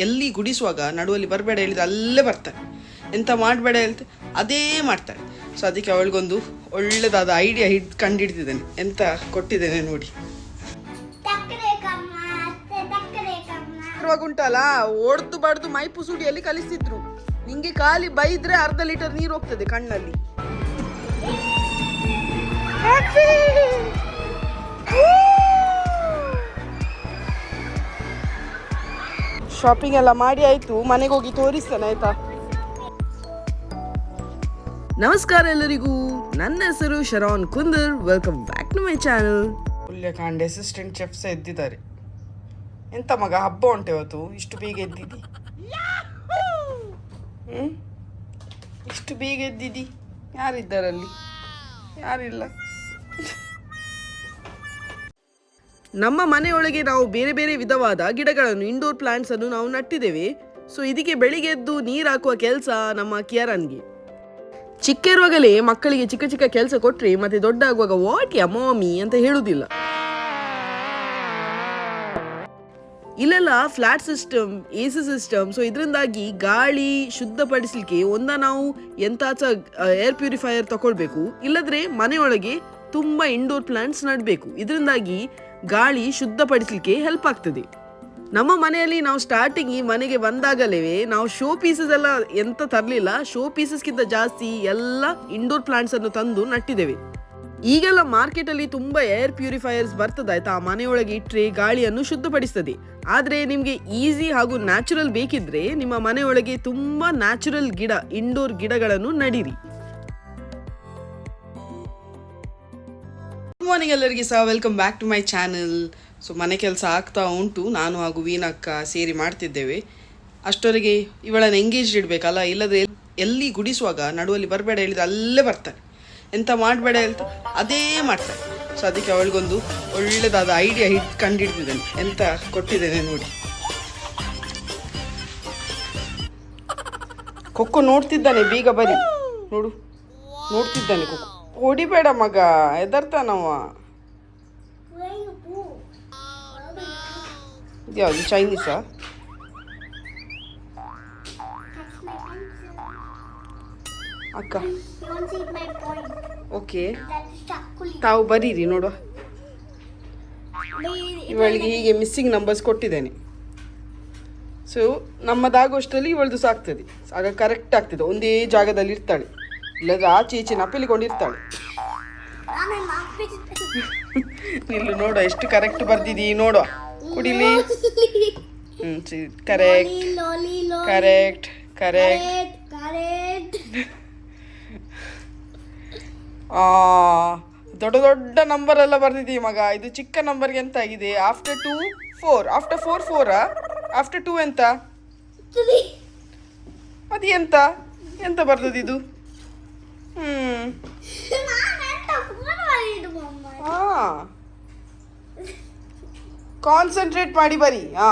ಎಲ್ಲಿ ಗುಡಿಸುವಾಗ ನಡುವಲ್ಲಿ ಬರಬೇಡ ಹೇಳಿದ್ರೆ ಅಲ್ಲೇ ಬರ್ತಾರೆ. ಎಂತ ಮಾಡಬೇಡ ಹೇಳ್ತೆ ಅದೇ ಮಾಡ್ತಾರೆ. ಸೊ ಅದಕ್ಕೆ ಅವಳಿಗೊಂದು ಒಳ್ಳೆದಾದ ಐಡಿಯಾ ಹಿಡ್ ಕಂಡಿಡ್ತಿದ್ದೇನೆ. ಎಂತ ಕೊಟ್ಟಿದ್ದೇನೆ ನೋಡಿ. ಉಂಟಲ್ಲ ಓಡ್ದು ಬಡ್ದು ಮೈ ಪುಸುಡಿಯಲ್ಲಿ ಕಲಿಸಿದ್ರು? ನಿಂಗೆ ಖಾಲಿ ಬೈದ್ರೆ ಅರ್ಧ ಲೀಟರ್ ನೀರು ಹೋಗ್ತದೆ ಕಣ್ಣಲ್ಲಿ. ಶಾಪಿಂಗ್ ಎಲ್ಲ ಮಾಡಿ ಆಯ್ತು ಮನೆಗೆ ಹೋಗಿ ತೋರಿಸ್ತೇನೆ ಆಯ್ತಾ? ನಮಸ್ಕಾರ ಎಲ್ಲರಿಗೂ. ನನ್ನ ಹೆಸರು Sharon Kunder. Welcome back to my channel ಒಳ್ಳೆ ಅಸಿಸ್ಟೆಂಟ್ ಚೆಫ್ಸ್ ಎದ್ದಿದ್ದಾರೆ. ಎಂತ ಮಗ ಹಬ್ಬ ಉಂಟು ಇವತ್ತು? ಇಷ್ಟು ಬೀಗ ಎದ್ದಿದ್ದಿ? ಇಷ್ಟು ಬೀಗ ಎದ್ದಿದ್ದಿ? ಯಾರಿದ್ದಾರಲ್ಲಿ ಯಾರಿಲ್ಲ? ನಮ್ಮ ಮನೆಯೊಳಗೆ ನಾವು ಬೇರೆ ಬೇರೆ ವಿಧವಾದ ಗಿಡಗಳನ್ನು ಇಂಡೋರ್ ಪ್ಲಾಂಟ್ಸ್ ಅನ್ನು ನಾವು ನಟ್ಟಿದ್ದೇವೆ. ಸೊ ಇದಕ್ಕೆ ಬೆಳಿಗ್ಗೆ ಎದ್ದು ನೀರು ಹಾಕುವ ಕೆಲಸ ನಮ್ಮ ಕಿಯರನ್ಗೆ. ಚಿಕ್ಕ ಇರುವಾಗಲೇ ಮಕ್ಕಳಿಗೆ ಚಿಕ್ಕ ಚಿಕ್ಕ ಕೆಲಸ ಕೊಟ್ಟರೆ ಮತ್ತೆ ದೊಡ್ಡ ಆಗುವಾಗ ವಾಟ್ ಯಾ ಮಾಮಿ? ಅಂತ ಹೇಳುವುದಿಲ್ಲ. ಇಲ್ಲೆಲ್ಲ flat system A C system so ಇದರಿಂದಾಗಿ ಗಾಳಿ ಶುದ್ಧಪಡಿಸಲಿಕ್ಕೆ ಒಂದ ನಾವು ಎಂತಾಚ ಏರ್ ಪ್ಯೂರಿಫೈಯರ್ ತಗೊಳ್ಬೇಕು ಇಲ್ಲದ್ರೆ ಮನೆಯೊಳಗೆ ತುಂಬಾ ಇಂಡೋರ್ ಪ್ಲಾಂಟ್ಸ್ ನಡಬೇಕು. ಇದರಿಂದಾಗಿ ಗಾಳಿ ಶುದ್ಧಪಡಿಸಲಿಕ್ಕೆ ಹೆಲ್ಪ್ ಆಗ್ತದೆ. ನಮ್ಮ ಮನೆಯಲ್ಲಿ ನಾವು ಸ್ಟಾರ್ಟಿಂಗ್ ಈ ಮನೆಗೆ ಬಂದಾಗಲೇ ನಾವು ಶೋ ಪೀಸಸ್ ಎಲ್ಲ ಎಂತ ತರಲಿಲ್ಲ ಶೋ ಪೀಸಸ್ಗಿಂತ ಜಾಸ್ತಿ ಎಲ್ಲ ಇಂಡೋರ್ ಪ್ಲಾಂಟ್ಸ್ ಅನ್ನು ತಂದು ನಟ್ಟಿದ್ದೇವೆ. ಈಗೆಲ್ಲ ಮಾರ್ಕೆಟಲ್ಲಿ ತುಂಬ ಏರ್ ಪ್ಯೂರಿಫೈಯರ್ಸ್ ಬರ್ತದೆ ಆಯ್ತಾ, ಆ ಮನೆಯೊಳಗೆ ಇಟ್ಟರೆ ಗಾಳಿಯನ್ನು ಶುದ್ಧಪಡಿಸ್ತದೆ. ಆದರೆ ನಿಮಗೆ ಈಸಿ ಹಾಗೂ ನ್ಯಾಚುರಲ್ ಬೇಕಿದ್ರೆ ನಿಮ್ಮ ಮನೆಯೊಳಗೆ ತುಂಬ ನ್ಯಾಚುರಲ್ ಗಿಡ ಇಂಡೋರ್ ಗಿಡಗಳನ್ನು ನಡೀರಿ. ಮಾರ್ನಿಂಗ್ ಎಲ್ಲರಿಗೆ ಸಹ welcome back to my channel so ಮನೆ ಕೆಲಸ ಆಗ್ತಾ ಉಂಟು. ನಾನು ಹಾಗೂ ವೀನಕ್ಕ ಸೇರಿ ಮಾಡ್ತಿದ್ದೇವೆ. ಅಷ್ಟೊರೆಗೆ ಇವಳನ್ನು ಎಂಗೇಜ್ ಇಡಬೇಕಲ್ಲ, ಇಲ್ಲದೆ ಎಲ್ಲಿ ಗುಡಿಸುವಾಗ ನಡುವಲ್ಲಿ ಬರಬೇಡ ಹೇಳಿದ್ರೆ ಅಲ್ಲೇ ಬರ್ತಾರೆ ಎಂತ ಮಾಡಬೇಡ ಹೇಳ್ತಾ ಅದೇ ಮಾಡ್ತಾರೆ ಸೊ ಅದಕ್ಕೆ ಅವಳಿಗೊಂದು ಒಳ್ಳೆದಾದ ಐಡಿಯಾ ಹಿಡ್ ಕಂಡಿಡ್ತಿದ್ದೇನೆ. ಎಂತ ಕೊಟ್ಟಿದ್ದೇನೆ ನೋಡಿ. ಕೊಕ್ಕೋ ನೋಡ್ತಿದ್ದಾನೆ, ಬೀಗ ಬರಿ. ನೋಡು. ನೋಡ್ತಿದ್ದಾನೆ ಕೊಕ್ಕೋ ಹೊಡಿಬೇಡ ಮಗ ಎದರ್ತಾನವ ಯಾವುದು ಚೈನೀಸಾ ಅಕ್ಕ. ಓಕೆ ತಾವು ಬರೀರಿ, ನೋಡುವ. ಇವಳಿಗೆ ಹೀಗೆ ಮಿಸ್ಸಿಂಗ್ ನಂಬರ್ಸ್ ಕೊಟ್ಟಿದ್ದೇನೆ. ಸೊ ನಮ್ಮದಾಗುವಷ್ಟರಲ್ಲಿ ಇವಳದು ಸಾಕ್ತದೆ. ಆಗ ಕರೆಕ್ಟ್ ಆಗ್ತದೆ. ಒಂದೇ ಜಾಗದಲ್ಲಿ ಇರ್ತಾಳೆ ಇಲ್ಲದ್ರೆ ಆಚೆ ಈಚೆ ನಪಿಲಿಕೊಂಡಿರ್ತಾಳೆ ನಿಲ್ಲು ನೋಡುವ ಎಷ್ಟು ಕರೆಕ್ಟ್ ಬರ್ದಿದ್ದೀ ನೋಡುವ ಕುಡಿಲಿ. ಹ್ಞೂ ಕರೆಕ್ಟ್ ಕರೆಕ್ಟ್ ಕರೆಕ್ಟ್ ಆ ದೊಡ್ಡ ದೊಡ್ಡ ನಂಬರ್ ಎಲ್ಲ ಬರ್ದಿದಿ ಮಗ. ಇದು ಚಿಕ್ಕ ನಂಬರ್ಗೆ ಎಂತ ಆಗಿದೆ after two four after four ಫೋರಾ after two ಎಂತ? ಅದು ಎಂತ? ಎಂತ ಬರ್ತದಿದು ಕಾನ್ಸಂಟ್ರೇಟ್ ಮಾಡಿ ಬರಿ ಹಾ.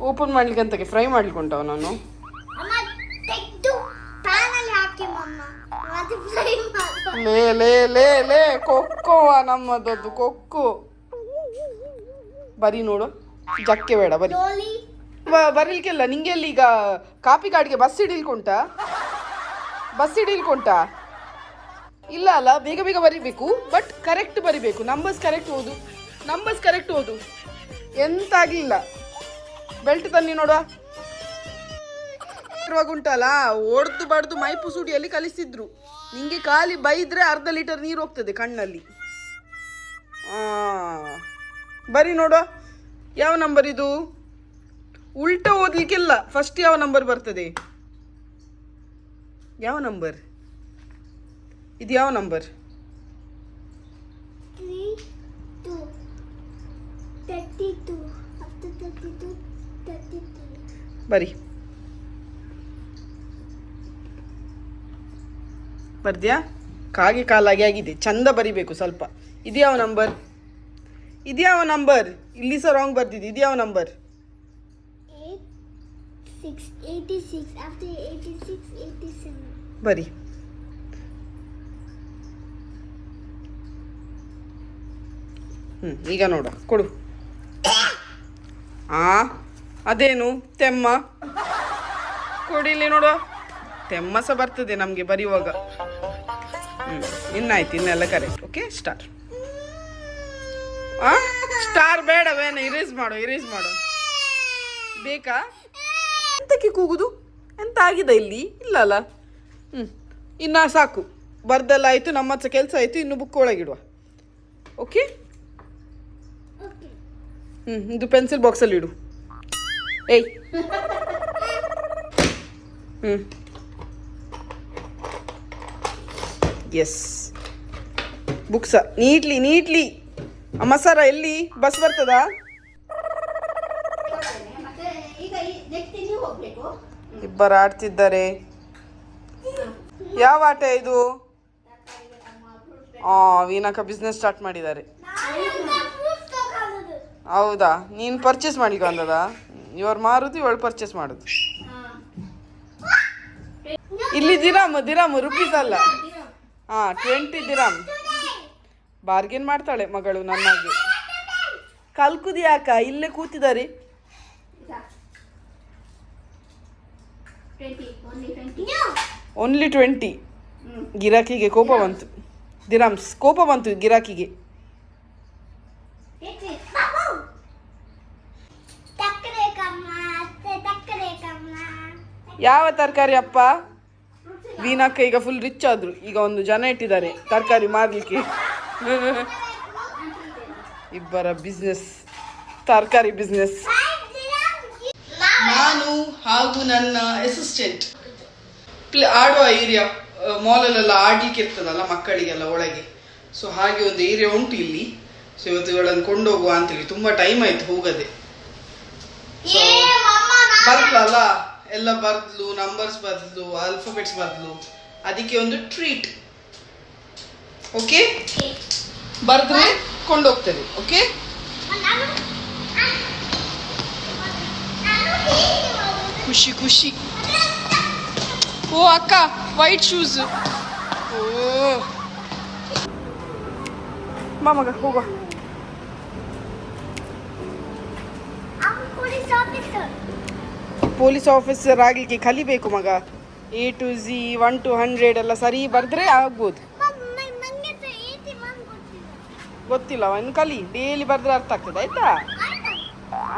ಓಪನ್ ಮಾಡ್ಲಿಕ್ಕೆ ಅಂತಕ್ಕೆ ಫ್ರೈ ಮಾಡ್ಲಿಕ್ಕೆ ನಾನು ಲೇ ಲೇ ಲೇ ಲೇ ಕೊಕ್ಕೋ ನಮ್ಮದದ್ದು ಕೊಕ್ಕು. ಬರಿ ನೋಡು ಜಕ್ಕೆ ಬೇಡ ಬರಿ. ಬರೀಲಿಕ್ಕೆಲ್ಲ. ನಿಂಗೆ ಅಲ್ಲಿ ಈಗ ಕಾಪಿ ಕಾಡಿಗೆ ಬಸ್ ಹಿಡಿಲ್ಕೊಂಟ ಬಸ್ ಹಿಡಿಲ್ಕೊಂಟ ಇಲ್ಲ ಅಲ್ಲ, ಬೇಗ ಬೇಗ ಬರಿಬೇಕು ಬಟ್ ಕರೆಕ್ಟ್ ಬರಿಬೇಕು. ನಂಬರ್ಸ್ ಕರೆಕ್ಟ್ ಓದು. ನಂಬರ್ಸ್ ಕರೆಕ್ಟ್ ಓದು. ಎಂತ ಆಗಲಿಲ್ಲ ಬೆಲ್ಟ್ ತನ್ನಿ ನೋಡುವ. ಉಂಟಲ್ಲ, ಓಡ್ದು ಬಡ್ದು ಮೈಪು ಪುಸುಡಿಯಲ್ಲಿ ಕಲಿಸಿದ್ರು. ನಿಂಗೆ ಖಾಲಿ ಬೈದ್ರೆ ಅರ್ಧ ಲೀಟರ್ ನೀರು ಹೋಗ್ತದೆ ಕಣ್ಣಲ್ಲಿ. ಬರಿ ನೋಡುವ. ಯಾವ ನಂಬರ್ ಇದು? ಉಲ್ಟ ಓದ್ಲಿಕ್ಕಿಲ್ಲ. ಫಸ್ಟ್ ಯಾವ ನಂಬರ್ ಬರ್ತದೆ? ಯಾವ ನಂಬರ್ ಇದು ಯಾವ ನಂಬರ್ ಬರಿ. ಬರ್ದ್ಯಾ? ಕಾಗೆ ಕಾಲಾಗಿ ಆಗಿದೆ. ಚಂದ ಬರಿಬೇಕು ಸ್ವಲ್ಪ. ಇದ್ಯಾವ ನಂಬರ್ ಇದ್ಯಾವ ನಂಬರ್ ಇಲ್ಲಿ ಸಹ ರಾಂಗ್ ಬರ್ದಿದ್ದು ಇದ್ಯಾವ ನಂಬರ್ 86, after 86, 87. ಬರಿ. ಹ್ಞೂ ಈಗ ನೋಡ ಕೊಡು. ಆ ಅದೇನು ತೆಮ್ಮ? ಕೊಡಿಲಿ ನೋಡುವ ತೆಮ್ಮ ಸಹ ಬರ್ತದೆ ನಮಗೆ ಬರೆಯುವಾಗ. ಹ್ಞೂ ಇನ್ನಾಯ್ತು ಇನ್ನೆಲ್ಲ ಕರೆಕ್ಟ್ ಓಕೆ ಸ್ಟಾರ್ ಆ ಸ್ಟಾರ್ ಬೇಡವೇನು ಇರೇಸ್ ಮಾಡು ಇರೇಸ್ ಮಾಡು. ಬೇಕಾ? ಎಂತಕ್ಕೆ ಕೂಗುದು? ಎಂತ ಆಗಿದೆ ಇಲ್ಲಿ? ಇಲ್ಲ ಅಲ್ಲ ಹ್ಞೂ ಇನ್ನು ಸಾಕು. ಬರ್ದೆಲ್ಲ ಆಯಿತು, ನಮ್ಮ ಹತ್ರ ಕೆಲಸ ಆಯಿತು, ಇನ್ನು ಬುಕ್ ಒಳಗಿಡುವ. ಓಕೆ ಓಕೆ ಹ್ಞೂ ಇದು ಪೆನ್ಸಿಲ್ ಬಾಕ್ಸಲ್ಲಿ ಇಡು. ಏಯ್. ಹ್ಞೂ ಎಸ್ ಬುಕ್ಸ ನೀಟ್ಲಿ ನೀಟ್ಲಿ. ಅಮ್ಮ ಸರ, ಎಲ್ಲಿ? ಬಸ್ ಬರ್ತದಾ ಮತ್ತೆ ಈಗ ನೆಕ್ಸ್ಟ್ ನೀವು ಹೋಗ್ಬೇಕು ಇಬ್ಬರು ಆಡ್ತಿದ್ದಾರೆ. ಯಾವ ಆಟ ಇದು? ವೀನಕ ಬಿಸ್ನೆಸ್ ಸ್ಟಾರ್ಟ್ ಮಾಡಿದ್ದಾರೆ. ಹೌದಾ? ನೀನು ಪರ್ಚೇಸ್ ಮಾಡ್ಲಿಕ್ಕೆ ಬಂದದ ಇವ್ರು ಮಾರುದು ಇವಳು ಪರ್ಚೇಸ್ ಮಾಡುದು. ಇಲ್ಲಿ ದಿರಾಮ್ ದಿರಾಮ್ ರುಪೀಸ್ ಅಲ್ಲ. ಹಾ ಟ್ವೆಂಟಿ ದಿರಾಮ್. ಬಾರ್ಗೇನ್ ಮಾಡ್ತಾಳೆ ಮಗಳು ನನ್ನಾಗಿ. ಕಲ್ಕುದಿ ಯಾಕ? ಇಲ್ಲೇ ಕೂತಿದ್ದಾರೆ ಟ್ವೆಂಟಿ ಓನ್ಲಿ ಟ್ವೆಂಟಿ ಟ್ವೆಂಟಿ ಗಿರಾಕಿಗೆ ಕೋಪ ಬಂತು. ದಿರಾಮ್ಸ್ ಕೋಪ ಬಂತು ಗಿರಾಕಿಗೆ. ಯಾವ ತರಕಾರಿ ಅಪ್ಪ? ವೀನಕ್ಕ ಈಗ ಫುಲ್ ರಿಚ್ ಆದ್ರು. ಈಗ ಒಂದು ಜನ ಇಟ್ಟಿದ್ದಾರೆ. ತರಕಾರಿ ಮಾರ್ಲಿಕ್ಕೆ. ಇಬ್ಬರ ಬಿಸ್ನೆಸ್ ತರಕಾರಿ ಬಿಸ್ನೆಸ್ ನಾನು ಹಾಗೂ ನನ್ನ ಅಸಿಸ್ಟೆಂಟ್ ಪ್ಲೇ ಆಡುವ ಏರಿಯಾ ಮಾಲಲ್ಲೆಲ್ಲ ಆಡ್ಲಿಕ್ಕೆ ಇರ್ತದಲ್ಲ ಮಕ್ಕಳಿಗೆಲ್ಲ ಒಳಗೆ. ಸೊ ಹಾಗೆ ಒಂದು ಏರಿಯಾ ಉಂಟು ಇಲ್ಲಿ. ಸೊ ಇವತ್ತು ಇವಳನ್ನು ಕೊಂಡೋಗುವ ಅಂತೇಳಿ ತುಂಬಾ ಟೈಮ್ ಆಯ್ತು ಹೋಗದೆ. ಬರ್ಲಲ್ಲ? ಎಲ್ಲ ಬರ್ದ್ಲು ನಂಬರ್ಸ್ ಬರ್ದ್ಲು ಆಲ್ಫಾಬೆಟ್ಸ್ ಬರ್ದ್ಲು. ಅದಕ್ಕೆ ಒಂದು ಟ್ರೀಟ್ ಓಕೆ ಬರ್ದ್ರೆ ಕೊಂಡೋಗ್ತದೆ ಓಕೆ ಖುಷಿ ಖುಷಿ. ಓ, ಅಕ್ಕ ವೈಟ್ ಶೂಸ್ ಬಾ ಮಗ, ಹೋಗುವ. ಪೊಲೀಸ್ ಆಫೀಸರ್ ಆಗ್ಲಿಕ್ಕೆ ಕಲಿಬೇಕು ಮಗ. A to Z one two hundred ಎಲ್ಲ ಸರಿ ಬರೆದ್ರೆ ಆಗ್ಬೋದು. ಗೊತ್ತಿಲ್ಲ ಒಂದು ಕಲಿ. ಡೈಲಿ ಬರೆದ್ರೆ ಅರ್ಥ ಆಗ್ತದೆ, ಆಯ್ತಾ?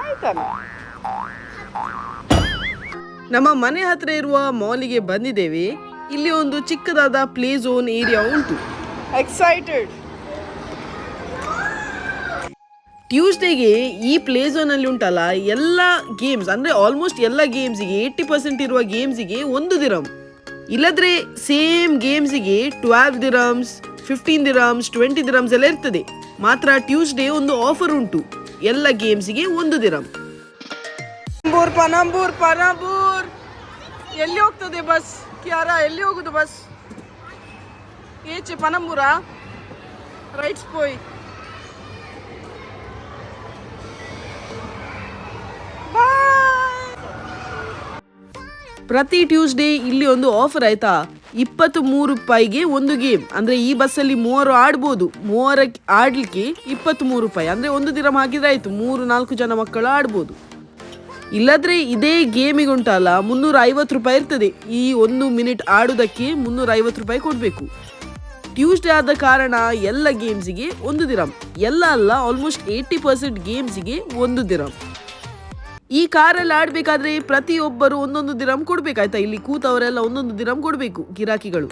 ಆಯ್ತಲ್ಲ ನಮ್ಮ ಮನೆ ಹತ್ರ ಇರುವ ಮಾಲಿಗೆ ಬಂದಿದ್ದೇವೆ. ಇಲ್ಲಿ ಒಂದು ಚಿಕ್ಕದಾದ ಪ್ಲೇ ಝೋನ್ ಏರಿಯಾ ಉಂಟು. ಎಕ್ಸೈಟೆಡ್ ಟ್ಯೂಸ್ಡೇಗೆ ಈ ಪ್ಲೇ ಝೋನಲ್ಲಿ ಉಂಟಲ್ಲ ಎಲ್ಲ ಗೇಮ್ಸ್ ಅಂದರೆ ಆಲ್ಮೋಸ್ಟ್ ಎಲ್ಲ ಗೇಮ್ಸಿಗೆ ಏಯ್ಟಿ ಪರ್ಸೆಂಟ್ ಇರುವ ಗೇಮ್ಸಿಗೆ ಒಂದು ದಿರಮ್ ಇಲ್ಲದ್ರೆ same ಗೇಮ್ಸಿಗೆ twelve dirhams fifteen dirhams twenty dirhams ಎಲ್ಲ ಇರ್ತದೆ. ಮಾತ್ರ ಟ್ಯೂಸ್ಡೇ ಒಂದು ಆಫರ್ ಉಂಟು. ಎಲ್ಲ ಗೇಮ್ಸಿಗೆ ಒಂದು ದಿರಮ್ ಪನಂಬೂರ್ ಪನಂಬೂರ್ ಪನಂಬೂರ್ ಎಲ್ಲಿ ಹೋಗ್ತದೆ ಬಸ್? ಕ್ಯಾರ, ಎಲ್ಲಿ ಹೋಗುದು ಬಸ್? ಏಚೆ ಪನಂಬೂರ? ರೈಟ್ಸ್ ಪೋಯ್. ಪ್ರತಿ ಟ್ಯೂಸ್ಡೇ ಇಲ್ಲಿ ಒಂದು ಆಫರ್ ಆಯ್ತಾ? ಇಪ್ಪತ್ತು ಮೂರು ರೂಪಾಯಿಗೆ ಒಂದು ಗೇಮ್. ಅಂದ್ರೆ ಈ ಬಸ್ಸಲ್ಲಿ ಮೂವರು ಆಡ್ಬೋದು. ಮೂವರ ಆಡ್ಲಿಕ್ಕೆ ಇಪ್ಪತ್ತ್ ಮೂರು ರೂಪಾಯಿ. ಅಂದ್ರೆ ಒಂದು ದಿನ ಹಾಕಿದ್ರೆ ಆಯ್ತು. ಮೂರು, ನಾಲ್ಕು ಜನ ಮಕ್ಕಳು ಆಡ್ಬೋದು. ಇಲ್ಲದ್ರೆ ಇದೇ ಗೇಮಿಗೆ ಉಂಟಲ್ಲ ಮುನ್ನೂರ ಐವತ್ತು ರೂಪಾಯಿ ಇರ್ತದೆ. ಈ ಒಂದು ಮಿನಿಟ್ ಆಡೋದಕ್ಕೆ ಮುನ್ನೂರ ಐವತ್ತು ರೂಪಾಯಿ ಕೊಡಬೇಕು. ಟ್ಯೂಸ್ಡೇ ಆದ ಕಾರಣ ಎಲ್ಲ ಗೇಮ್ಸಿಗೆ ಒಂದು ದಿರಂ. ಎಲ್ಲ ಅಲ್ಲ ಆಲ್ಮೋಸ್ಟ್ ಏಯ್ಟಿ ಪರ್ಸೆಂಟ್ ಗೇಮ್ಸಿಗೆ ಒಂದು ದಿರಂ. ಈ ಕಾರಲ್ಲಿ ಆಡಬೇಕಾದ್ರೆ ಪ್ರತಿಯೊಬ್ಬರು ಒಂದೊಂದು ದಿರಂ ಕೊಡಬೇಕಾಯ್ತಾ ಇಲ್ಲಿ ಕೂತವರೆಲ್ಲ ಒಂದೊಂದು ದಿರಂ ಕೊಡಬೇಕು, ಗಿರಾಕಿಗಳು.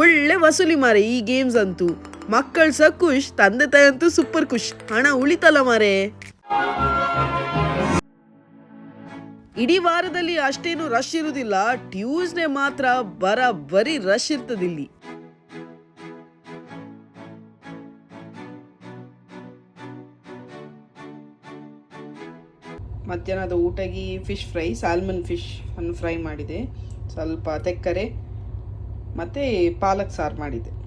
ಒಳ್ಳೆ ವಸೂಲಿ ಮಾರೆ ಈ ಗೇಮ್ಸ್ ಅಂತೂ. ಮಕ್ಕಳು ಸಹ ಖುಷ್ ತಂದೆ ತಾಯಿ ಅಂತೂ ಸೂಪರ್ ಖುಷ್. ಹಣ ಉಳಿತಲ್ಲ ಮಾರೆ? ಇಡೀ ವಾರದಲ್ಲಿ ಅಷ್ಟೇನು ರಶ್ ಇರುವುದಿಲ್ಲ ಟ್ಯೂಸ್ಡೇ ಮಾತ್ರ ಬರಬರಿ ರಶ್ ಇರ್ತದೆ ಇಲ್ಲಿ. ಮಧ್ಯಾಹ್ನದ ಊಟಗಿ ಫಿಶ್ ಫ್ರೈ ಸಾಲ್ಮನ್ ಫಿಶ್ ಅನ್ನು ಫ್ರೈ ಮಾಡಿದೆ. ಸ್ವಲ್ಪ ತೆಕ್ಕರೆ, ಮತ್ತು ಪಾಲಕ್ ಸಾರು ಮಾಡಿದೆ.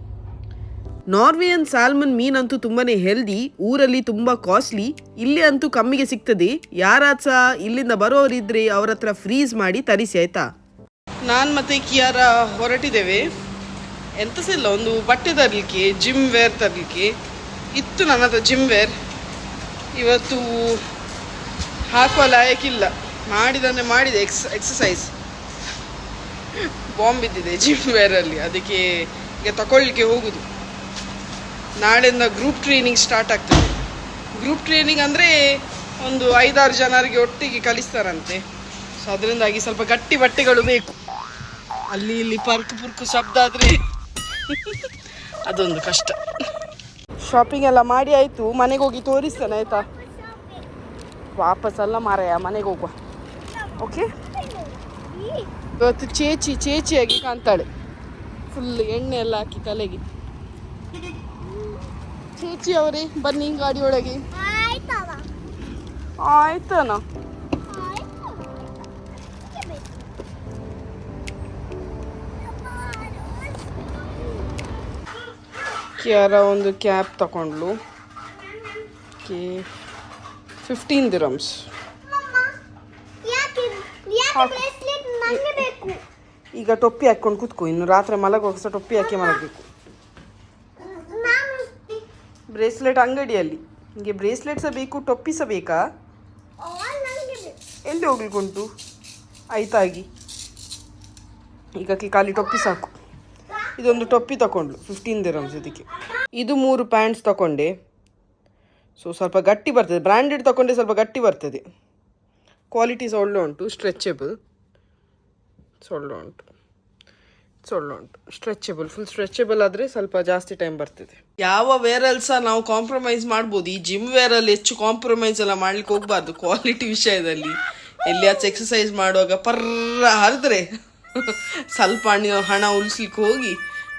ನಾರ್ವೆಯನ್ ಸಾಲ್ಮನ್ ಮೀನಂತೂ ತುಂಬಾನೇ ಹೆಲ್ದಿ ಊರಲ್ಲಿ ತುಂಬಾ ಕಾಸ್ಟ್ಲಿ ಇಲ್ಲಿ ಅಂತೂ ಕಮ್ಮಿಗೆ ಸಿಗ್ತದೆ. ಯಾರಾದ್ಸ ಇಲ್ಲಿಂದ ಬರೋರಿದ್ರೆ ಅವ್ರ ಹತ್ರ ಫ್ರೀಸ್ ಮಾಡಿ ತರಿಸಿ, ಆಯ್ತಾ? ನಾನು ಮತ್ತೆ ಕಿಯಾರ ಹೊರಟಿದ್ದೇವೆ. ಎಂತ ಇಲ್ಲ, ಒಂದು ಬಟ್ಟೆ ತರಲಿಕ್ಕೆ ಜಿಮ್ ವೇರ್ ತರಲಿಕ್ಕೆ. ಇತ್ತು ನನ್ನ ಹತ್ರ ಜಿಮ್ ವೇರ್ ಇವತ್ತು ಹಾಕುವ ಲಾಯಕ್ಕಿಲ್ಲ. ಮಾಡಿದಂದ್ರೆ ಮಾಡಿದೆ ಎಕ್ಸ್ ಎಕ್ಸಸೈಸ್ ಬಾಂಬ್ ಬಿದ್ದಿದೆ ಜಿಮ್ ವೇರಲ್ಲಿ ಅದಕ್ಕೆ ಈಗ ತಗೊಳ್ಳಿಕ್ಕೆ ಹೋಗುದು. ನಾಳೆಯಿಂದ ಗ್ರೂಪ್ ಟ್ರೈನಿಂಗ್ ಸ್ಟಾರ್ಟ್ ಆಗ್ತದೆ. ಗ್ರೂಪ್ ಟ್ರೈನಿಂಗ್ ಅಂದರೆ ಒಂದು ಐದಾರು ಜನರಿಗೆ ಒಟ್ಟಿಗೆ ಕಲಿಸ್ತಾರಂತೆ. ಸೊ ಅದರಿಂದಾಗಿ ಸ್ವಲ್ಪ ಗಟ್ಟಿ ಬಟ್ಟೆಗಳು ಬೇಕು. ಅಲ್ಲಿ ಇಲ್ಲಿ ಪರ್ಕು ಪುರ್ಕು ಶಬ್ದ ಆದರೆ ಅದೊಂದು ಕಷ್ಟ. ಶಾಪಿಂಗ್ ಎಲ್ಲ ಮಾಡಿ ಆಯಿತು, ಮನೆಗೆ ಹೋಗಿ ತೋರಿಸ್ತಾನೆ, ಆಯಿತಾ? ವಾಪಸ್ ಮಾರಯ್ಯ ಮಾರಾಯ, ಮನೆಗೆ ಹೋಗುವ. ಓಕೆ ಇವತ್ತು ಚೇಚಿ, ಚೇಚಿಯಾಗಿ ಕಾಣ್ತಾಳೆ. ಫುಲ್ ಎಣ್ಣೆ ಎಲ್ಲ ಹಾಕಿ ತಲೆಗೆ. ಚೇಚಿ ಅವ್ರಿ ಬನ್ನಿ ಗಾಡಿ ಒಳಗೆ. ಆಯ್ತನ ಕ್ಯಾರ ಒಂದು ಕ್ಯಾಬ್ ತಗೊಂಡ್ಲು. ಕೆ ಫಿಫ್ಟೀನ್ ದಿರಮ್ಸ್ ಈಗ ಟೊಪ್ಪಿ ಹಾಕ್ಕೊಂಡು ಕೂತ್ಕೋ ಇನ್ನು ರಾತ್ರಿ ಮಲಗುವಾಗ ಟೊಪ್ಪಿ ಹಾಕಿ ಮಲಗಬೇಕು. ಬ್ರೇಸ್ಲೆಟ್ ಅಂಗಡಿಯಲ್ಲಿ. ನಿಮಗೆ ಬ್ರೇಸ್ಲೆಟ್ ಸಹ ಬೇಕು? ಟೊಪ್ಪಿ ಸಹ ಬೇಕಾ. ಎಲ್ಲಿ ಹೋಗ್ಲಿಕ್ಕುಂಟು? ಆಯ್ತಾಗಿ ಈಗ ಕಿ- ಖಾಲಿ ಟೊಪ್ಪಿ ಸಾಕು. ಇದೊಂದು ಟೊಪ್ಪಿ ತಗೊಂಡ್ಲು ಫಿಫ್ಟೀನ್ ದಿರಮ್ಸ್ ಇದಕ್ಕೆ ಇದು ಮೂರು ಪ್ಯಾಂಟ್ಸ್ ತಗೊಂಡೆ ಸೊ ಸ್ವಲ್ಪ ಗಟ್ಟಿ ಬರ್ತದೆ. ಬ್ರ್ಯಾಂಡೆಡ್ ತಗೊಂಡೆ ಸ್ವಲ್ಪ ಗಟ್ಟಿ ಬರ್ತದೆ. ಕ್ವಾಲಿಟಿ ಸಹ ಒಳ್ಳೆ ಉಂಟು ಸ್ಟ್ರೆಚಬಲ್ ಒಳ್ಳೆ ಉಂಟು. ಒಳ್ಳೆ ಉಂಟು. ಸ್ಟ್ರೆಚಬಲ್ ಫುಲ್ ಸ್ಟ್ರೆಚಬಲ್ ಆದರೆ ಸ್ವಲ್ಪ ಜಾಸ್ತಿ ಟೈಮ್ ಬರ್ತದೆ. ಯಾವ ವೇರಲ್ಲಿ ಸಹ ನಾವು ಕಾಂಪ್ರಮೈಸ್ ಮಾಡ್ಬೋದು. ಈ ಜಿಮ್ ವೇರಲ್ಲಿ ಹೆಚ್ಚು ಕಾಂಪ್ರಮೈಸ್ ಎಲ್ಲ ಮಾಡ್ಲಿಕ್ಕೆ ಹೋಗ್ಬಾರ್ದು ಕ್ವಾಲಿಟಿ ವಿಷಯದಲ್ಲಿ. ಎಲ್ಲಿಯಾಚೆ ಎಕ್ಸಸೈಸ್ ಮಾಡುವಾಗ ಪರ್ರ ಹರಿದ್ರೆ ಸ್ವಲ್ಪ ಹಣ ಹಣ ಉಳಿಸ್ಲಿಕ್ಕೆ ಹೋಗಿ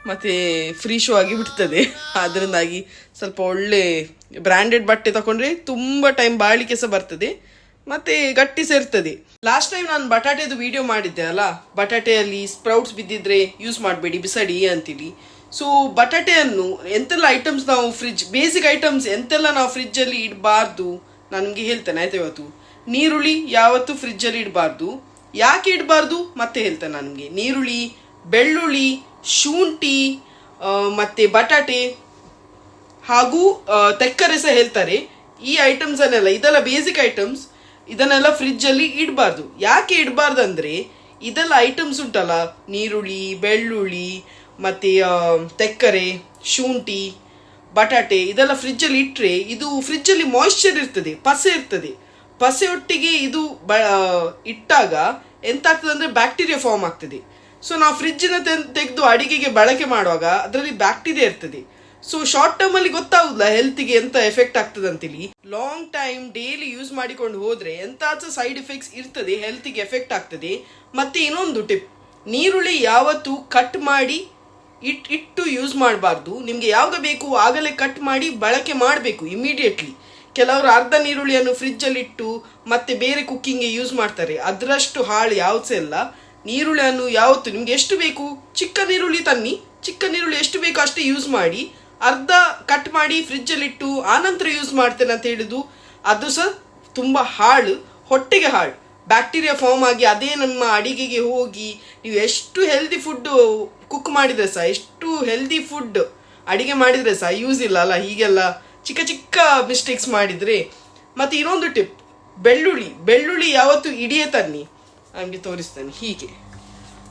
ಮತ್ತೆ ಫ್ರೀ ಶೋ ಆಗಿ ಬಿಡ್ತದೆ. ಅದರಿಂದಾಗಿ ಸ್ವಲ್ಪ ಒಳ್ಳೆ ಬ್ರ್ಯಾಂಡೆಡ್ ಬಟ್ಟೆ ತಗೊಂಡ್ರೆ ತುಂಬ ಟೈಮ್ ಬಾಳಿಕೆ ಸಹ ಬರ್ತದೆ. ಮತ್ತೆ ಗಟ್ಟಿ ಸೇರ್ತದೆ. ಲಾಸ್ಟ್ ಟೈಮ್ ನಾನು ಬಟಾಟೆದು ವಿಡಿಯೋ ಮಾಡಿದ್ದೆ ಅಲ್ಲ? ಬಟಾಟೆಯಲ್ಲಿ ಸ್ಪ್ರೌಟ್ಸ್ ಬಿದ್ದಿದ್ರೆ ಯೂಸ್ ಮಾಡಬೇಡಿ, ಬಿಸಾಡಿ ಅಂತೇಳಿ ಸೊ ಬಟಾಟೆಯನ್ನು ಎಂತೆಲ್ಲ ಐಟಮ್ಸ್ ನಾವು ಫ್ರಿಜ್ ಬೇಸಿಕ್ ಐಟಮ್ಸ್ ಎಂತೆಲ್ಲ ನಾವು ಫ್ರಿಜ್ಜಲ್ಲಿ ಇಡಬಾರ್ದು? ನಾನು ನಿಮಗೆ ಹೇಳ್ತೇನೆ, ಆಯ್ತು ಇವತ್ತು? ನೀರುಳ್ಳಿ ಯಾವತ್ತೂ ಫ್ರಿಜ್ಜಲ್ಲಿ ಇಡಬಾರ್ದು. ಯಾಕೆ ಇಡಬಾರ್ದು? ಮತ್ತೆ ಹೇಳ್ತೇನೆ ನನಗೆ. ನೀರುಳ್ಳಿ, ಬೆಳ್ಳುಳ್ಳಿ, ಶುಂಠಿ ಮತ್ತೆ ಬಟಾಟೆ ಹಾಗೂ ತೆಕ್ಕರೆ ಸಹ ಹೇಳ್ತಾರೆ. ಈ ಐಟಮ್ಸ್ ಅನ್ನೆಲ್ಲ, ಇದೆಲ್ಲ ಬೇಸಿಕ್ ಐಟಮ್ಸ್ ಇದನ್ನೆಲ್ಲ ಫ್ರಿಜ್ ಅಲ್ಲಿ ಇಡಬಾರ್ದು. ಯಾಕೆ ಇಡಬಾರ್ದು ಅಂದ್ರೆ ಇದೆಲ್ಲ ಐಟಮ್ಸ್ ಉಂಟಲ್ಲ? ನೀರುಳ್ಳಿ, ಬೆಳ್ಳುಳ್ಳಿ, ಮತ್ತು ತೆಕ್ಕರೆ, ಶುಂಠಿ, ಬಟಾಟೆ ಇದೆಲ್ಲ ಫ್ರಿಜ್ ಅಲ್ಲಿ ಇಟ್ರೆ ಇದು ಫ್ರಿಜ್ ಅಲ್ಲಿ ಮಾಯಿಶ್ಚರ್ ಇರ್ತದೆ, ಪಸೆ ಇರ್ತದೆ. ಪಸೆ ಒಟ್ಟಿಗೆ ಇದು ಬ ಇಟ್ಟಾಗ ಎಂತ ಅಂದರೆ ಅಂದ್ರೆ ಬ್ಯಾಕ್ಟೀರಿಯಾ ಫಾರ್ಮ್ ಆಗ್ತದೆ. ಸೊ ನಾವು ಫ್ರಿಜ್ಜಿನ ತೆಗೆದು ಅಡಿಗೆಗೆ ಬಳಕೆ ಮಾಡುವಾಗ ಅದರಲ್ಲಿ ಬ್ಯಾಕ್ಟೀರಿಯಾ ಇರ್ತದೆ. ಸೊ ಶಾರ್ಟ್ ಟರ್ಮ್ ಅಲ್ಲಿ ಗೊತ್ತಾಗುದಿಲ್ಲ ಹೆಲ್ತ್ಗೆ ಎಂತ ಎಫೆಕ್ಟ್ ಆಗ್ತದೆ ಅಂತೇಳಿ ಲಾಂಗ್ ಟೈಮ್ ಡೈಲಿ ಯೂಸ್ ಮಾಡಿಕೊಂಡು ಹೋದ್ರೆ ಎಂತ ಸೈಡ್ ಎಫೆಕ್ಟ್ಸ್ ಇರ್ತದೆ ಹೆಲ್ತ್ಗೆ ಎಫೆಕ್ಟ್ ಆಗ್ತದೆ. ಮತ್ತೆ ಇನ್ನೊಂದು ಟಿಪ್ ನೀರುಳ್ಳಿ ಯಾವತ್ತು ಕಟ್ ಮಾಡಿ ಇಟ್, ಇಟ್ಟು ಯೂಸ್ ಮಾಡಬಾರ್ದು. ನಿಮಗೆ ಯಾವಾಗ ಬೇಕು ಆಗಲೇ ಕಟ್ ಮಾಡಿ ಬಳಕೆ ಮಾಡಬೇಕು ಇಮಿಡಿಯೇಟ್ಲಿ ಕೆಲವರು ಅರ್ಧ ನೀರುಳ್ಳಿಯನ್ನು ಫ್ರಿಜ್ಜಲ್ಲಿ ಇಟ್ಟು ಮತ್ತೆ ಬೇರೆ ಕುಕ್ಕಿಂಗ್ಗೆ ಯೂಸ್ ಮಾಡ್ತಾರೆ. ಅದರಷ್ಟು ಹಾಳು ಯಾವ್ದು ಇಲ್ಲ. ನೀರುಳ್ಳಿಯನ್ನು ಯಾವತ್ತು ನಿಮ್ಗೆ ಎಷ್ಟು ಬೇಕು? ಚಿಕ್ಕ ನೀರುಳ್ಳಿ ತನ್ನಿ. ಚಿಕ್ಕ ನೀರುಳ್ಳಿ ಎಷ್ಟು ಬೇಕು ಅಷ್ಟೇ ಯೂಸ್ ಮಾಡಿ. ಅರ್ಧ ಕಟ್ ಮಾಡಿ ಫ್ರಿಜ್ಜಲ್ಲಿಟ್ಟು, ಆನಂತರ ಯೂಸ್ ಮಾಡ್ತೇನೆ ಅಂತ ಹೇಳಿದ್ದು, ಅದು ಸಹ ತುಂಬ ಹಾಳು, ಹೊಟ್ಟೆಗೆ ಹಾಳು. ಬ್ಯಾಕ್ಟೀರಿಯಾ ಫಾರ್ಮ್ ಆಗಿ ಅದೇ ನಮ್ಮ ಅಡಿಗೆಗೆ ಹೋಗಿ, ನೀವು ಎಷ್ಟು ಹೆಲ್ದಿ ಫುಡ್ ಕುಕ್ ಮಾಡಿದ್ರೆ ಸಹ, ಎಷ್ಟು ಹೆಲ್ದಿ ಫುಡ್ ಅಡಿಗೆ ಮಾಡಿದ್ರೆ ಸಹ ಯೂಸ್ ಇಲ್ಲ ಅಲ್ಲ, ಹೀಗೆಲ್ಲ ಚಿಕ್ಕ ಚಿಕ್ಕ ಮಿಸ್ಟೇಕ್ಸ್ ಮಾಡಿದರೆ. ಮತ್ತೆ ಇನ್ನೊಂದು ಟಿಪ್ ಬೆಳ್ಳುಳ್ಳಿ. ಬೆಳ್ಳುಳ್ಳಿ ಯಾವತ್ತು ಇಡಿಯೇ ತನ್ನಿ. ನಮಗೆ ತೋರಿಸ್ತೇನೆ, ಹೀಗೆ.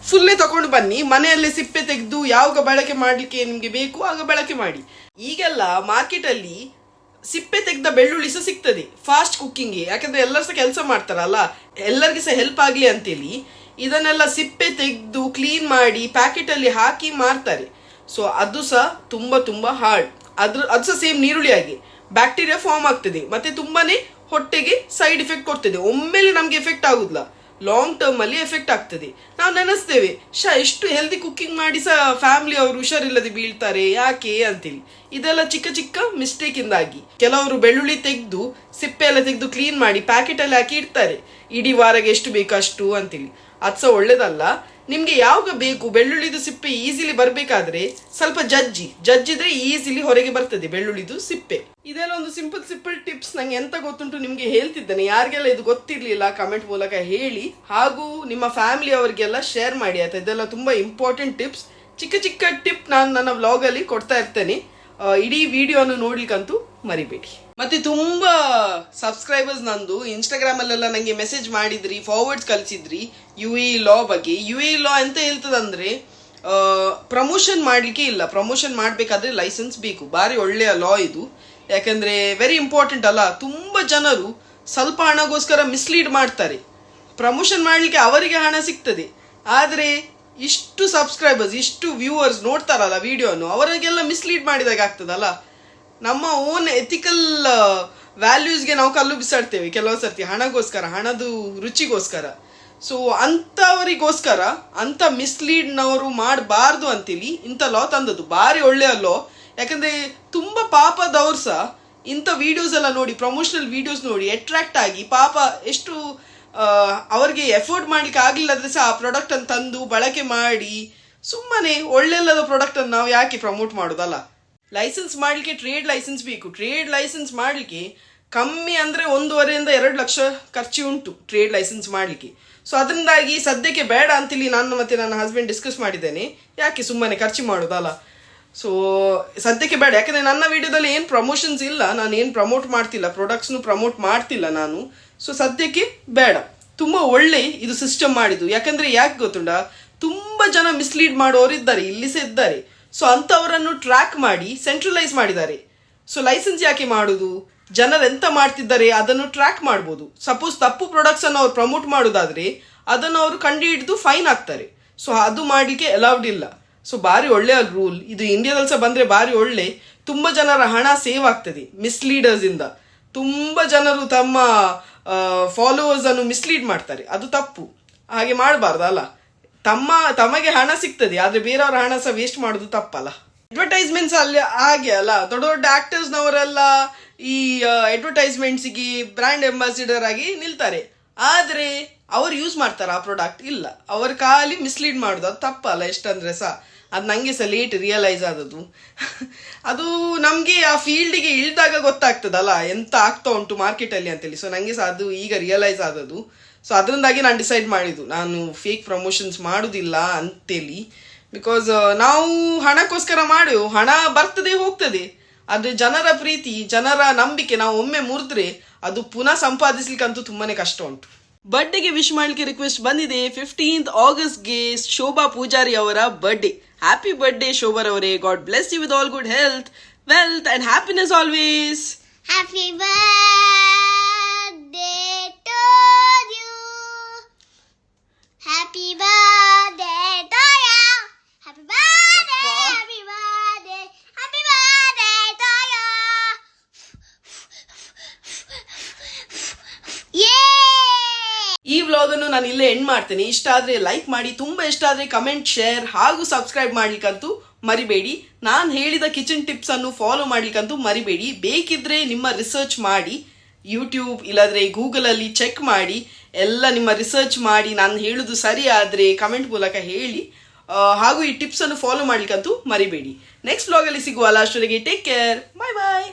ಫುಲ್ಲೇ ತಗೊಂಡು ಬನ್ನಿ, ಮನೆಯಲ್ಲೇ ಸಿಪ್ಪೆ ತೆಗೆದು ಯಾವಾಗ ಬಳಕೆ ಮಾಡಲಿಕ್ಕೆ ನಿಮಗೆ ಬೇಕು, ಆಗ ಬಳಕೆ ಮಾಡಿ. ಈಗೆಲ್ಲ ಮಾರ್ಕೆಟಲ್ಲಿ ಸಿಪ್ಪೆ ತೆಗೆದ ಬೆಳ್ಳುಳ್ಳಿ ಸಹ ಸಿಗ್ತದೆ. ಫಾಸ್ಟ್ ಕುಕ್ಕಿಂಗ್ಗೆ ಯಾಕಂದ್ರೆ ಎಲ್ಲರೂ ಸಹ ಕೆಲಸ ಮಾಡ್ತಾರಲ್ಲ, ಎಲ್ಲರಿಗೆ ಸಹ ಹೆಲ್ಪ್ ಆಗಲಿ ಅಂತೇಳಿ. ಇದನ್ನೆಲ್ಲ ಸಿಪ್ಪೆ ತೆಗೆದು ಕ್ಲೀನ್ ಮಾಡಿ ಪ್ಯಾಕೆಟಲ್ಲಿ ಹಾಕಿ ಮಾರ್ತಾರೆ. ಸೊ ಅದು ಸಹ ತುಂಬ ತುಂಬ ಹಾರ್ಡ್ ಅದ್ರ, ಅದು ಸಹ ಸೇಮ್ ನೀರುಳ್ಳಿ ಆಗಿ ಬ್ಯಾಕ್ಟೀರಿಯಾ ಫಾರ್ಮ್ ಆಗ್ತದೆ. ಮತ್ತೆ ತುಂಬಾನೇ ಹೊಟ್ಟೆಗೆ ಸೈಡ್ ಎಫೆಕ್ಟ್ ಕೊಡ್ತದೆ. ಒಮ್ಮೆಲೆ ನಮಗೆ ಎಫೆಕ್ಟ್ ಆಗುದಿಲ್ಲ. ಲಾಂಗ್ ಟರ್ಮ್ ಅಲ್ಲಿ ಎಫೆಕ್ಟ್ ಆಗ್ತದೆ. ನಾವು ನೆನೆಸ್ತೇವೆ. ಶ ಎಷ್ಟು ಹೆಲ್ದಿ ಕುಕ್ಕಿಂಗ್ ಮಾಡಿ ಸಹ ಫ್ಯಾಮಿಲಿ ಅವರು ಹುಷಾರಿಲ್ಲದೆ ಬೀಳ್ತಾರೆ, ಯಾಕೆ ಅಂತೇಳಿ. ಇದೆಲ್ಲ ಚಿಕ್ಕ ಚಿಕ್ಕ ಮಿಸ್ಟೇಕ್ ಇಂದಾಗಿ. ಕೆಲವರು ಬೆಳ್ಳುಳ್ಳಿ ತೆಗೆದು, ಸಿಪ್ಪೆ ಎಲ್ಲ ತೆಗೆದು ಕ್ಲೀನ್ ಮಾಡಿ ಪ್ಯಾಕೆಟ್ ಅಲ್ಲಿ ಹಾಕಿ ಇಡ್ತಾರೆ. ಇಡೀ ವಾರಗೆ ಎಷ್ಟು ಬೇಕು ಅಷ್ಟು ಅಂತೇಳಿ. ಅದು ಸಹ ಒಳ್ಳೇದಲ್ಲ. ನಿಮ್ಗೆ ಯಾವಾಗ ಬೇಕು ಬೆಳ್ಳುಳ್ಳಿದು ಸಿಪ್ಪೆ ಈಸಿಲಿ ಬರ್ಬೇಕಾದ್ರೆ ಸ್ವಲ್ಪ ಜಜ್ಜಿ. ಜಜ್ಜಿದ್ರೆ ಈಸಿಲಿ ಹೊರಗೆ ಬರ್ತದೆ ಬೆಳ್ಳುಳ್ಳಿದು ಸಿಪ್ಪೆ. ಇದೆಲ್ಲ ಒಂದು ಸಿಂಪಲ್ ಸಿಂಪಲ್ ಟಿಪ್ಸ್ ನಂಗೆ ಎಂತ ಗೊತ್ತುಂಟು ನಿಮಗೆ ಹೇಳ್ತಿದ್ದೇನೆ. ಯಾರಿಗೆಲ್ಲ ಇದು ಗೊತ್ತಿರ್ಲಿಲ್ಲ ಕಮೆಂಟ್ ಮೂಲಕ ಹೇಳಿ. ಹಾಗೂ ನಿಮ್ಮ ಫ್ಯಾಮಿಲಿ ಅವರಿಗೆಲ್ಲ ಶೇರ್ ಮಾಡಿ. ಆಯ್ತಾ? ಇದೆಲ್ಲ ತುಂಬಾ ಇಂಪಾರ್ಟೆಂಟ್ ಟಿಪ್ಸ್. ಚಿಕ್ಕ ಚಿಕ್ಕ ಟಿಪ್ ನಾನು ನನ್ನ ವ್ಲಾಗಲ್ಲಿ ಕೊಡ್ತಾ ಇರ್ತೇನೆ. ಇಡೀ ವಿಡಿಯೋನು ನೋಡ್ಲಿಕ್ಕಂತೂ ಮರಿಬೇಡಿ. ಮತ್ತೆ ತುಂಬಾ ಸಬ್ಸ್ಕ್ರೈಬರ್ಸ್ ನಂದು. ಇನ್ಸ್ಟಾಗ್ರಾಮ್ ಅಲ್ಲೆಲ್ಲ ನಂಗೆ ಮೆಸೇಜ್ ಮಾಡಿದ್ರಿ ಫಾರ್ವರ್ಡ್ಸ್ ಕಳಿಸಿದ್ರಿ ಯು ಇ ಲಾ ಬಗ್ಗೆ. ಯು ಇ ಲಾ ಎಂತ ಹೇಳ್ತದಂದ್ರೆ ಪ್ರಮೋಷನ್ ಮಾಡ್ಲಿಕ್ಕೆ ಇಲ್ಲ. ಪ್ರಮೋಷನ್ ಮಾಡ್ಬೇಕಾದ್ರೆ ಲೈಸೆನ್ಸ್ ಬೇಕು. ಬಾರಿ ಒಳ್ಳೆಯ ಲಾ ಇದು. ಯಾಕಂದ್ರೆ ವೆರಿ ಇಂಪಾರ್ಟೆಂಟ್ ಅಲ್ಲ. ತುಂಬಾ ಜನರು ಸ್ವಲ್ಪ ಹಣಗೋಸ್ಕರ ಮಿಸ್ಲೀಡ್ ಮಾಡ್ತಾರೆ. ಪ್ರಮೋಷನ್ ಮಾಡಲಿಕ್ಕೆ ಅವರಿಗೆ ಹಣ ಸಿಗ್ತದೆ. ಆದರೆ ಇಷ್ಟು ಸಬ್ಸ್ಕ್ರೈಬರ್ಸ್ ಇಷ್ಟು ವ್ಯೂವರ್ಸ್ ನೋಡ್ತಾರಲ್ಲ ವಿಡಿಯೋನು ಅವರಿಗೆಲ್ಲ ಮಿಸ್ಲೀಡ್ ಮಾಡಿದಾಗ ಆಗ್ತದಲ್ಲ. ನಮ್ಮ ಓನ್ ಎಥಿಕಲ್ ವ್ಯಾಲ್ಯೂಸ್ಗೆ ನಾವು ಕಲ್ಲು ಬಿಸಾಡ್ತೇವೆ ಕೆಲವು ಸರ್ತಿ. ಹಣಗೋಸ್ಕರ, ಹಣದು ರುಚಿಗೋಸ್ಕರ. ಸೊ ಅಂಥವರಿಗೋಸ್ಕರ, ಅಂಥ ಮಿಸ್ಲೀಡ್ನವರು ಮಾಡಬಾರ್ದು ಅಂತೀವಿ ಇಂಥ ಲಾ ತಂದದ್ದು. ಭಾರಿ ಒಳ್ಳೆಯ ಲಾ ಯಾಕಂದರೆ ತುಂಬ ಪಾಪದವ್ರು ಸಹ ಇಂಥ ವೀಡಿಯೋಸ್ ಎಲ್ಲ ನೋಡಿ ಪ್ರಮೋಷನಲ್ ವೀಡಿಯೋಸ್ ನೋಡಿ ಅಟ್ರಾಕ್ಟ್ ಆಗಿ ಪಾಪ ಎಷ್ಟು ಅವರಿಗೆ ಎಫೋರ್ಡ್ ಮಾಡ್ಲಿಕ್ಕೆ ಅಂದರೆ ಸಹ ಆ ಪ್ರಾಡಕ್ಟನ್ನು ತಂದು ಬಳಕೆ ಮಾಡಿ ಸುಮ್ಮನೆ ಒಳ್ಳೆಲ್ಲದ ಪ್ರಾಡಕ್ಟನ್ನು ನಾವು ಯಾಕೆ ಪ್ರಮೋಟ್ ಮಾಡೋದಲ್ಲ? ಲೈಸೆನ್ಸ್ ಮಾಡಲಿಕ್ಕೆ ಟ್ರೇಡ್ ಲೈಸೆನ್ಸ್ ಬೇಕು. ಟ್ರೇಡ್ ಲೈಸೆನ್ಸ್ ಮಾಡಲಿಕ್ಕೆ ಕಮ್ಮಿ ಅಂದರೆ ಒಂದೂವರೆಯಿಂದ ಎರಡು ಲಕ್ಷ ಖರ್ಚು ಉಂಟು ಟ್ರೇಡ್ ಲೈಸೆನ್ಸ್ ಮಾಡಲಿಕ್ಕೆ. ಸೊ ಅದರಿಂದಾಗಿ ಸದ್ಯಕ್ಕೆ ಬೇಡ ಅಂತೇಳಿ ನಾನು ಮತ್ತೆ ನನ್ನ ಹಸ್ಬೆಂಡ್ ಡಿಸ್ಕಸ್ ಮಾಡಿದ್ದೇನೆ. ಯಾಕೆ ಸುಮ್ಮನೆ ಖರ್ಚು ಮಾಡೋದಲ್ಲ? ಸೊ ಸದ್ಯಕ್ಕೆ ಬೇಡ. ಯಾಕಂದರೆ ನನ್ನ ವಿಡಿಯೋದಲ್ಲಿ ಏನು ಪ್ರಮೋಷನ್ಸ್ ಇಲ್ಲ, ನಾನು ಏನು ಪ್ರಮೋಟ್ ಮಾಡ್ತಿಲ್ಲ ಪ್ರಾಡಕ್ಟ್ಸ್ನು ಪ್ರಮೋಟ್ ಮಾಡ್ತಿಲ್ಲ ನಾನು. ಸೊ ಸದ್ಯಕ್ಕೆ ಬೇಡ. ತುಂಬ ಒಳ್ಳೆ ಇದು ಸಿಸ್ಟಮ್ ಮಾಡಿದ್ದು. ಯಾಕಂದರೆ ಯಾಕೆ ಗೊತ್ತುಂಡ ತುಂಬ ಜನ ಮಿಸ್ಲೀಡ್ ಮಾಡೋರು ಇದ್ದಾರೆ ಇಲ್ಲಿ ಇದ್ದಾರೆ. ಸೊ ಅಂಥವರನ್ನು ಟ್ರ್ಯಾಕ್ ಮಾಡಿ ಸೆಂಟ್ರಲೈಸ್ ಮಾಡಿದ್ದಾರೆ. ಸೊ ಲೈಸೆನ್ಸ್ ಯಾಕೆ ಮಾಡೋದು? ಜನರು ಎಂತ ಮಾಡ್ತಿದ್ದಾರೆ? ಅದನ್ನು ಟ್ರ್ಯಾಕ್ ಮಾಡ್ಬೋದು. ಸಪೋಸ್ ತಪ್ಪು ಪ್ರಾಡಕ್ಟ್ಸ್ ಅನ್ನು ಅವ್ರು ಪ್ರಮೋಟ್ ಮಾಡೋದಾದ್ರೆ, ಅದನ್ನು ಅವರು ಕಂಡು ಹಿಡಿದು ಫೈನ್ ಹಾಕ್ತಾರೆ ಸೊ ಅದು ಮಾಡಲಿಕ್ಕೆ ಅಲೌಡ್ ಇಲ್ಲ. ಸೊ ಭಾರಿ ಒಳ್ಳೆಯ ರೂಲ್ ಇದು ಇಂಡಿಯಾದಲ್ಲಿ ಸಹ ಬಂದರೆ ಭಾರಿ ಒಳ್ಳೆ. ತುಂಬ ಜನರ ಹಣ ಸೇವ್ ಆಗ್ತದೆ ಮಿಸ್ಲೀಡರ್ಸ್ ಇಂದ. ತುಂಬ ಜನರು ತಮ್ಮ ಫಾಲೋವರ್ಸ್ ಅನ್ನು ಮಿಸ್ಲೀಡ್ ಮಾಡ್ತಾರೆ. ಅದು ತಪ್ಪು. ಹಾಗೆ ಮಾಡಬಾರ್ದು ಅಲ್ಲ. ತಮ್ಮ, ತಮಗೆ ಹಣ ಸಿಗ್ತದೆ, ಆದ್ರೆ ಬೇರೆಯವರ ಹಣ ಸಹ ವೇಸ್ಟ್ ಮಾಡೋದು ತಪ್ಪಲ್ಲ. ಅಡ್ವರ್ಟೈಸ್ಮೆಂಟ್ಸ್ ಅಲ್ಲಿ ಹಾಗೆ ಅಲ್ಲ, ದೊಡ್ಡ ದೊಡ್ಡ ಆಕ್ಟರ್ಸ್ನವರೆಲ್ಲ ಈ ಅಡ್ವರ್ಟೈಸ್ಮೆಂಟ್ಸಿಗೆ ಬ್ರ್ಯಾಂಡ್ ಅಂಬಾಸಿಡರ್ ಆಗಿ ನಿಲ್ತಾರೆ. ಆದರೆ ಅವ್ರು ಯೂಸ್ ಮಾಡ್ತಾರೆ ಆ ಪ್ರಾಡಕ್ಟ್ ಇಲ್ಲ, ಅವ್ರು ಖಾಲಿ ಮಿಸ್ಲೀಡ್ ಮಾಡೋದು, ಅದು ತಪ್ಪಲ್ಲ ಎಷ್ಟಂದ್ರೆ ಸಹ. ಅದು ನನಗೆ ಸಹ ಲೇಟ್ ರಿಯಲೈಸ್ ಆದದ್ದು. ಅದು ನಮಗೆ ಆ ಫೀಲ್ಡಿಗೆ ಇಳಿದಾಗ ಗೊತ್ತಾಗ್ತದಲ್ಲ, ಎಂತ ಆಗ್ತಾ ಉಂಟು ಮಾರ್ಕೆಟಲ್ಲಿ ಅಂತೇಳಿ. ಸೊ ನನಗೆ ಸಹ ಅದು ಈಗ ರಿಯಲೈಸ್ ಆದದ್ದು. ಸೊ ಅದರಿಂದಾಗಿ ನಾನು ಡಿಸೈಡ್ ಮಾಡಿದ್ದು. ನಾನು ಫೇಕ್ ಪ್ರಮೋಷನ್ಸ್ ಮಾಡೋದಿಲ್ಲ ಅಂತೇಳಿ. ಬಿಕಾಸ್ ನಾವು ಹಣಕ್ಕೋಸ್ಕರ ಮಾಡು. ಹಣ ಬರ್ತದೆ ಹೋಗ್ತದೆ. ಆದರೆ ಜನರ ಪ್ರೀತಿ ಜನರ ನಂಬಿಕೆ ನಾವು ಒಮ್ಮೆ ಮುರಿದ್ರೆ ಅದು ಪುನಃ ಸಂಪಾದಿಸ್ಲಿಕ್ಕಂತೂ ತುಂಬಾನೇ ಕಷ್ಟ ಉಂಟು. ಬರ್ಡೇಗೆ ವಿಶ್ ಮಾಡಲಿಕ್ಕೆ ರಿಕ್ವೆಸ್ಟ್ ಬಂದಿದೆ. ಫಿಫ್ಟೀನ್ತ್ ಆಗಸ್ಟ್ಗೆ ಶೋಭಾ ಪೂಜಾರಿ ಅವರ birthday happy birthday ಶೋಭಾರವರೇ God bless you with all good health wealth and happiness always happy birthday. Happy birthday to you. Happy birthday, happy birthday, happy birthday to you. ಈ vlog ಅನ್ನು ನಾನು ಇಲ್ಲೇ end ಮಾಡ್ತೇನೆ. ಇಷ್ಟ ಆದರೆ like ಮಾಡಿ ತುಂಬ ಇಷ್ಟ ಆದರೆ ಕಮೆಂಟ್ ಶೇರ್ ಹಾಗೂ ಸಬ್ಸ್ಕ್ರೈಬ್ ಮಾಡ್ಲಿಕ್ಕಂತೂ ಮರಿಬೇಡಿ. ನಾನು ಹೇಳಿದ ಕಿಚನ್ ಟಿಪ್ಸನ್ನು ಫಾಲೋ ಮಾಡ್ಲಿಕ್ಕಂತೂ ಮರಿಬೇಡಿ. ಬೇಕಿದ್ರೆ ನಿಮ್ಮ ರಿಸರ್ಚ್ ಮಾಡಿ ಯೂಟ್ಯೂಬ್ ಇಲ್ಲಾದ್ರೆ ಗೂಗಲಲ್ಲಿ ಚೆಕ್ ಮಾಡಿ. ಎಲ್ಲ ನಿಮ್ಮ ರಿಸರ್ಚ್ ಮಾಡಿ ನಾನು ಹೇಳುದು ಸರಿ ಆದರೆ ಕಮೆಂಟ್ ಮೂಲಕ ಹೇಳಿ. ಹಾಗೂ ಈ ಟಿಪ್ಸ್ ಅನ್ನು ಫಾಲೋ ಮಾಡ್ಲಿಕ್ಕಂತೂ ಮರಿಬೇಡಿ. ನೆಕ್ಸ್ಟ್ ಬ್ಲಾಗ್ ಅಲ್ಲಿ ಸಿಗುವಲ್ಲ ಅಷ್ಟೊತ್ತಿಗೆ ಟೇಕ್ ಕೇರ್ ಬಾಯ್ ಬಾಯ್